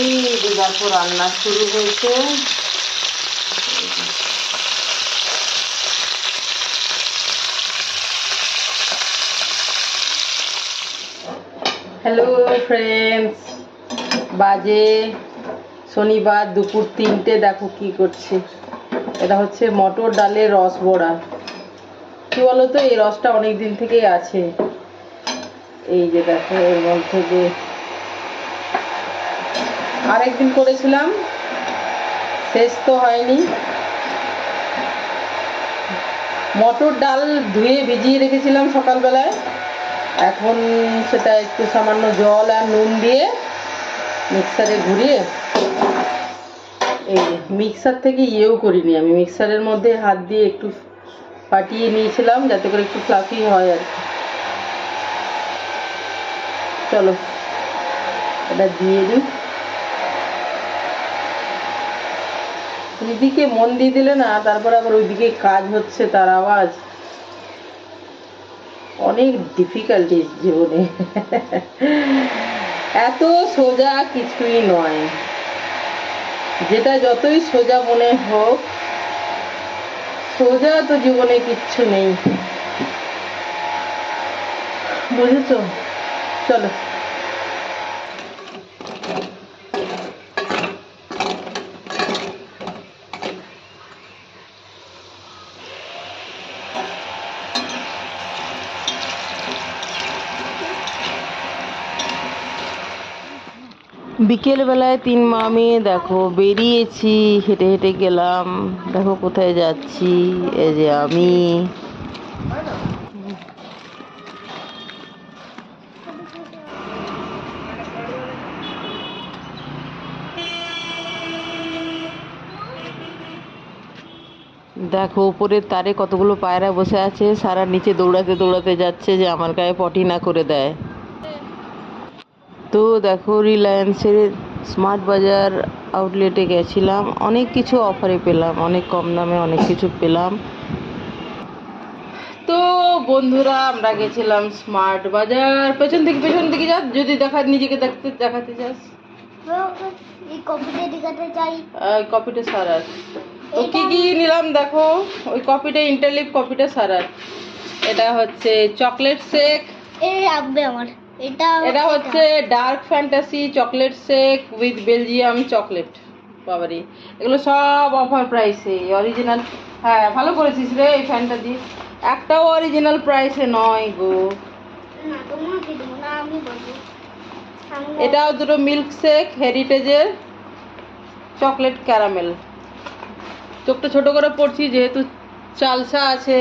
এই দেখো রান্না শুরু হয়েছে। হ্যালো ফ্রেন্ডস বাজে শনিবার দুপুর তিনটে, দেখো কি করছে। এটা হচ্ছে মটর ডালের রস বড়া। কি বলতো এই রসটা অনেক দিন থেকেই আছে। এই যে দেখো, এর মধ্যে যে আরেকদিন করেছিলাম। শেষ তো হয়নি। মটর ডাল ধুয়ে ভিজিয়ে রেখেছিলাম সকালবেলায়। এখন সেটা একটু সামান্য জল আর নুন দিয়ে মিক্সারে ঘুরিয়ে এই মিক্সার থেকে ইয়েও করিনি আমি। মিক্সারের মধ্যে হাত দিয়ে একটু পাটিয়ে নিয়েছিলাম যাতে করে একটু ফ্লাফি হয় আর চলো, এটা দিয়ে দিই। এদিকে মন দিয়ে দিলে না, তারপর আবার ওইদিকে কাজ হচ্ছে, তার আওয়াজ। অনেক ডিফিকাল্টিস জীবনে। এত সোজা কিছুই নয়। যেটা যতই সোজা মনে হোক, সোজা তো জীবনে কিচ্ছু নেই। বুঝেছ? চলো। বিকেলবেলায় তিন মামি দেখো, বেরিয়েছি, হেঁটে হেঁটে গেলাম। দেখো কোথায় যাচ্ছি, এই যে আমি। দেখো উপরের তারে কতগুলো পায়রা বসে আছে, সারা নিচে দৌড়াতে দৌড়াতে যাচ্ছে যে আমার গায়ে পটি না করে দেয়। তো দেখো রিলায়েন্সের স্মার্ট বাজার আউটলেটে গেছিলাম। অনেক কিছু অফারে পেলাম অনেক কম দামে অনেক কিছু পেলাম। তো বন্ধুরা আমরা গেছিলাম স্মার্ট বাজার পেছন থেকে পেছন দিকে যা যদি দেখা নিজেকে দেখতে দেখাতে চাস। এই কপিটা সারার। তো কি কি নিলাম দেখো? ওই কপিটা ইন্টারলিপ কপিটা সারার। এটা হচ্ছে চকলেট শেক রাখবে আমার। এটা এটা হচ্ছে dark fantasy chocolate shake with Belgium chocolate বাবারি। এগুলো সব অফার প্রাইসে অরিজিনাল হ্যাঁ ভালো করেছিস রে এই ফ্যানটা দিয়ে। একটাও অরিজিনাল প্রাইসে নয় গো। এটাও দুটো মিল্ক শেক হেরিটেজের চকলেট ক্যারামেল চোখটা ছোট করে পড়ছি যেহেতু চালসা আছে।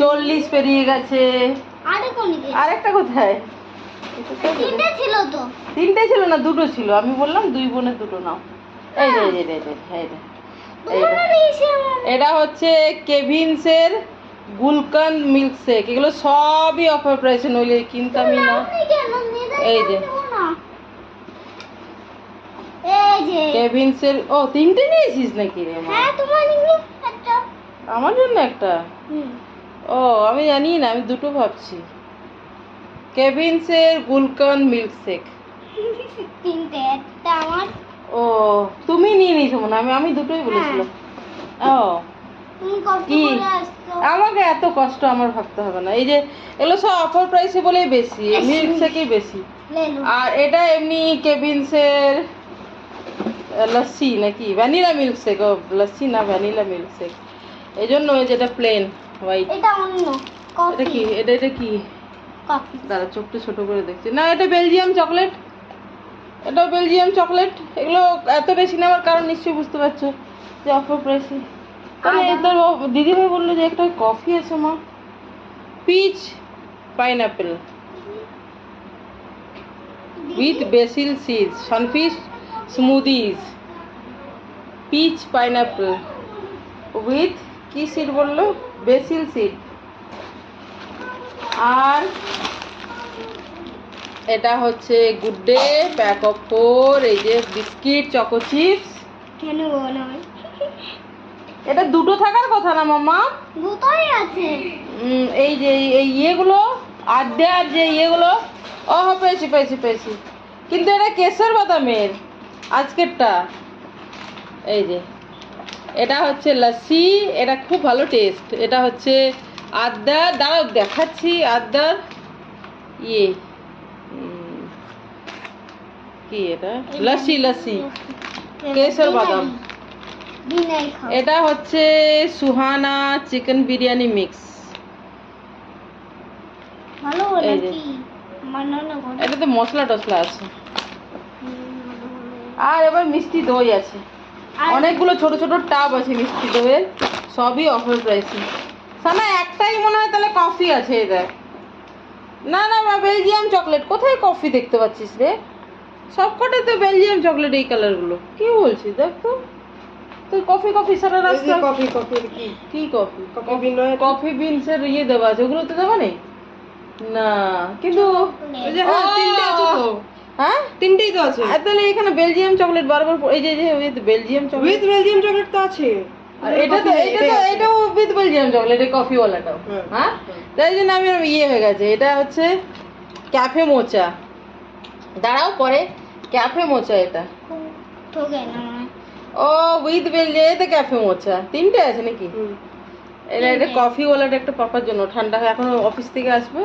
চল্লিশ পেরিয়ে গেছে। আরেকটা কোথায়? তিনটে ছিল তো। তিনটে ছিল না দুটো ছিল। আমি বললাম দুই বোনের দুটো নাও। এই যে, এই যে, এই আমার। এটা হচ্ছে কেভিনসের গুলকান মিল্ক শেক এগুলো সবই অফার প্রাইসে নইলে কিনতামই না। এই যে। কেভিনসের ও তিনটে নিয়েছিস নাকি রে হ্যাঁ আমার জন্য একটা? ও আমি জানি না আমি দুটো ভাবছি। কেভিনসের গুলকান মিল্কশেক তিনটে একটা আমার। ও তুমি নিয়ে নিয়েছো মনে হয়, আমি আমি দুটোই বলেছিলাম। ও। তুমি কি? আমাকে এত কষ্ট আমার ভাবতে হবে না। এই যে এগুলো সব অফার প্রাইসে বলেই বেশি মিল্কশেকই বেশি। আর এটা এমনি কেভিনসের লস্যি নাকি? ভ্যানিলা মিল্কশেক ও লস্যি না ভ্যানিলা মিল্কশেক এই জন্য যেটা প্লেন হোয়াইট এটা অন্য এটা কি? এটা এটা কি? কফি দাঁড়া চোখটা ছোট করে দেখছি। না এটা বেলজিয়াম চকলেট এটাও বেলজিয়াম চকলেট এগুলো এত বেশি নেওয়ার কারণ নিশ্চয়ই বুঝতে পারছ যে অফার প্রাইসে তোর দিদিভাই বলল যে একটা কফি আছে মা। Peach pineapple with basil seeds sunfish smoothies peach pineapple with কি সিড বলল? বেসিল সিড আর এটা হচ্ছে good day pack of four এই যে বিস্কিট চকো চিপস কেন এটা দুটো থাকার কথা না মাম্মা? দুটোই আছে। এই যে এই ইয়েগুলো আড্ডে আর যে ইয়েগুলো ও পেয়েছি পেয়েছি পেয়েছি। কিন্তু এটা কেশর বাদামের আজকেরটা। এই যে এটা হচ্ছে লস্যি এটা খুব ভালো টেস্ট এটা হচ্ছে আদা দাঁড়াও দেখাচ্ছি আদার ইয়ে কি এটা? লস্যি লস্যি। কেশর বাদাম। এটা হচ্ছে সুহানা চিকেন বিরিয়ানি মিক্স। বানানো এটাতে মশলা টসলা আছে। আর এবার মিষ্টি দই আছে। অনেকগুলো ছোট ছোট টাব আছে মিষ্টি দইয়ের। সবই অফার প্রাইসে। সানা একটাই মনে হয় তাহলে কফি আছে এটা না না বা বেলজিয়াম চকলেট কোথায় কফি দেখতে পাচ্ছিস রে? সব কটাই তো বেলজিয়াম চকলেট এই কালারগুলো কি বলছিস দেখ তো। তুই কফি কফি সারা রাস্তা কফি কফি কি? কি কফি কফি বিন নয়? কফি বিনসের ইয়ে দেওয়া আছে ওগুলো তো দেওয়া নেই? না কিন্তু এই যে হ্যাঁ তিনটে আছে তো। হ্যাঁ? তিনটেই তো আছে। আর তাহলে এখানে বেলজিয়াম চকলেট বারবার এই যে যে with Belgium chocolate with Belgium chocolate তো আছে। এটা তো এটা তো এটাও উইথ বেলজিয়াম চকলেট এই কফি ওয়ালাটাও হ্যাঁ। হ্যাঁ? তাই জন্য আমি ইয়ে হয়ে গেছে। এটা হচ্ছে ক্যাফে মোচা। দাঁড়াও পরে ক্যাফে মোচা এটা। ও উইথ ক্যাফে মোচা। তিনটে আছে নাকি? এটা এটা কফি ওয়ালাটা একটা পাপার জন্য ঠান্ডা হয় এখন অফিস থেকে আসবে।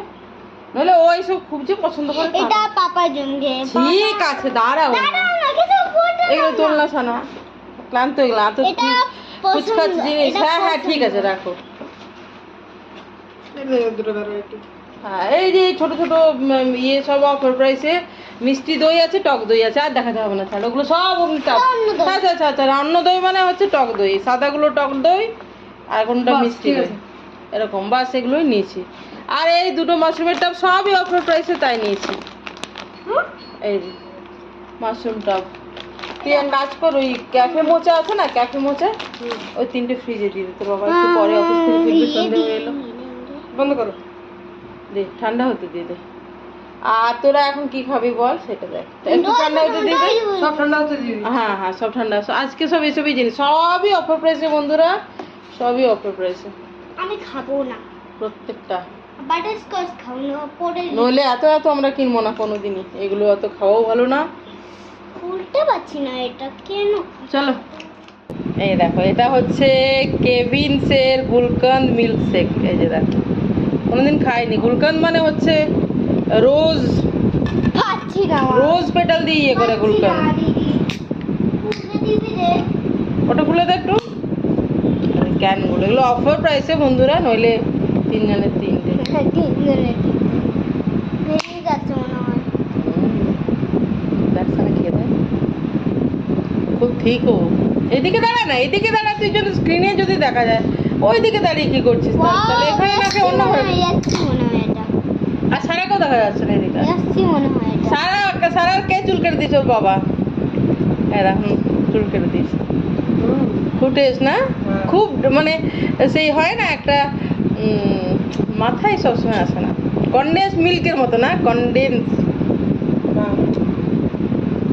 নাহলে ও এইসব খুব যে পছন্দ করে এটা পাপার জন্য ঠিক আছে দাঁড়াও। এগুলো তোল না সানা ক্লান্ত এগুলো এত এটা কুচকাচ জিনিস হ্যাঁ হ্যাঁ ঠিক আছে রাখো। হ্যাঁ এই যে ছোট ছোট উম, ইয়ে সব অফার প্রাইসে মিষ্টি দই আছে টক দই আছে আর দেখাতে হবে না ছাড় ওগুলো সব টক। আচ্ছা আচ্ছা আচ্ছা অন্য দই মানে হচ্ছে টক দই। সাদাগুলো টক দই আর কোনটা মিষ্টি দই। এরকম বাস এগুলোই নিয়েছি। আর এই দুটো মাশরুমের টপ সবই অফার প্রাইসে তাই নিয়েছি। এই মাশরুম টপ তুই এক কাজ কর ওই ক্যাফে মোচা আছে না ক্যাফে মোচা? ওই তিনটে ফ্রিজে দিয়ে দে তোর বাবা একটু পরে অফিস থেকে ফিরবে সন্ধে হয়ে এলো। বন্ধ করো। দে ঠান্ডা হতে দিয়ে দে। আর তোরা এখন কি খাবি বল সেটা দেখ। একটু ঠান্ডা হতে দিয়ে দে সব ঠান্ডা হতে দিবি হ্যাঁ হ্যাঁ সব ঠান্ডা আজকে সব এসবই জিনিস সবই অফার প্রাইসে বন্ধুরা সবই অফার প্রাইসে আমি খাব না। প্রত্যেকটা। বাটার স্কচ খাও না পরে নইলে এত এত আমরা কিনবো না কোনোদিনই। এগুলো অত খাওয়াও ভালো না। খুলতে পারছি না এটা কেন? চলো। এই দেখো এটা হচ্ছে কেভিনসের গুলকান্দ মিল্ক শেক এই যে দেখো কোনোদিন খাইনি। গুলকান্দ মানে হচ্ছে রোজ পাচ্ছি না রোজ পেটাল দিয়ে ইয়ে করে গুলকান্দ। ওটা খুলে দে একটু। ক্যানগুলো এগুলো অফার প্রাইসে বন্ধুরা নইলে তিনজনের তিনটে। হ্যাঁ, তিনজনের তিনটে। ভেঙে যাচ্ছে মনে হয় দেখছানা খেয়ে দেয় খুব ঠিক ও। এদিকে দাঁড়া না এদিকে দাঁড়া তুই যদি স্ক্রিনে যদি দেখা যায়। ওই দিকে দাঁড়িয়ে কি করছিস তাহলে? এখানে না খেয়ে অন্য মনে হয় আর সারাকেও দেখা যাচ্ছে না এদিকে। সারা সারা কে চুল কেটে দিয়েছে ওর বাবা? এরা হুম চুল কেটে দিয়েছে। খুব টেস্ট না? হ্যাঁ। খুব মানে সেই হয় না একটা মাথায় সবসময় আসে না। কনডেন্স মিল্কের মতো না? কনডেন্স হ্যাঁ।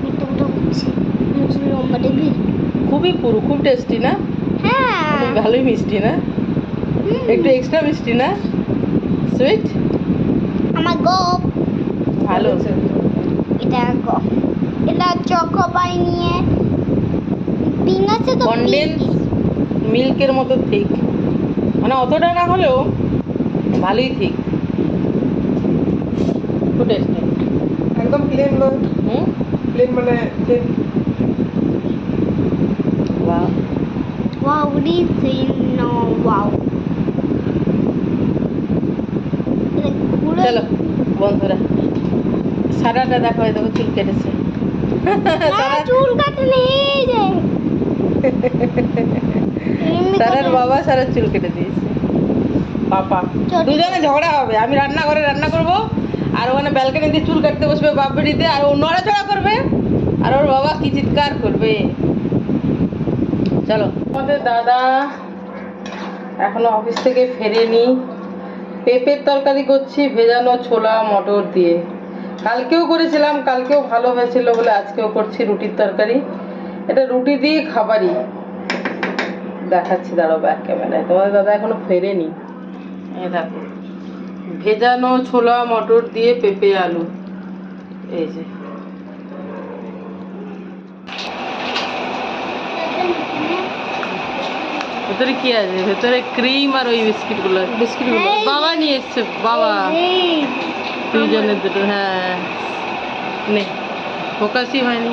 মিটু মিটু করছে লম্বা খুবই পুরু খুব টেস্টি না? হ্যাঁ। ভালোই মিষ্টি না? হুম। একটু এক্সট্রা মিষ্টি না? সুইট আমার গপ। ভালো। এটা গপ। এটা চকো পাই নিয়ে। পিং আছে তো কনডেন্স মিল্কের মতো ঠিক মানে অতটা না হলেও ভালোই ঠিক খুব টেস্টি একদম প্লেন নয়। হুম? প্লেন মানে প্লেন বাহ ওয়াও দিস নো ওয়াও চলো বন্ধুরা সারাটা দেখো দেখো চুল কেটেছে। চুল কাটে নেই সারার বাবা সারা চুল কেটে দিয়েছে। পাপা দুজনে ঝগড়া হবে। আমি রান্না করে রান্না করব আর ওখানে ব্যালকানি দিয়ে চুল কাটতে বসবে বাপ বেড়িতে আর ও নড়াচড়া করবে আর ওর বাবা কি চিৎকার করবে। চলো। আমাদের দাদা এখনও অফিস থেকে ফেরেনি। পেঁপের তরকারি করছি, ভেজানো ছোলা, মটর দিয়ে। কালকেও করেছিলাম, কালকেও ভালো হয়েছিল বলে আজকেও করছি রুটির তরকারি। এটা রুটি দিয়ে খাবারই। দেখাচ্ছি দাঁড়াও ব্যাক ক্যামেরায় তোমাদের দাদা এখনও ফেরেনি। এই দেখো। ভেজানো ছোলা, মটর দিয়ে পেঁপে, আলু। এই যে। ভেতরে কি আছে? ভেতরে ক্রিম আর ওই বিস্কিটগুলো। বিস্কিটগুলো। বিস্কিটগুলো বাবা নিয়ে এসছে বাবা। এই। দুজনের দুটো হ্যাঁ। নে ফোকাসই হয়নি।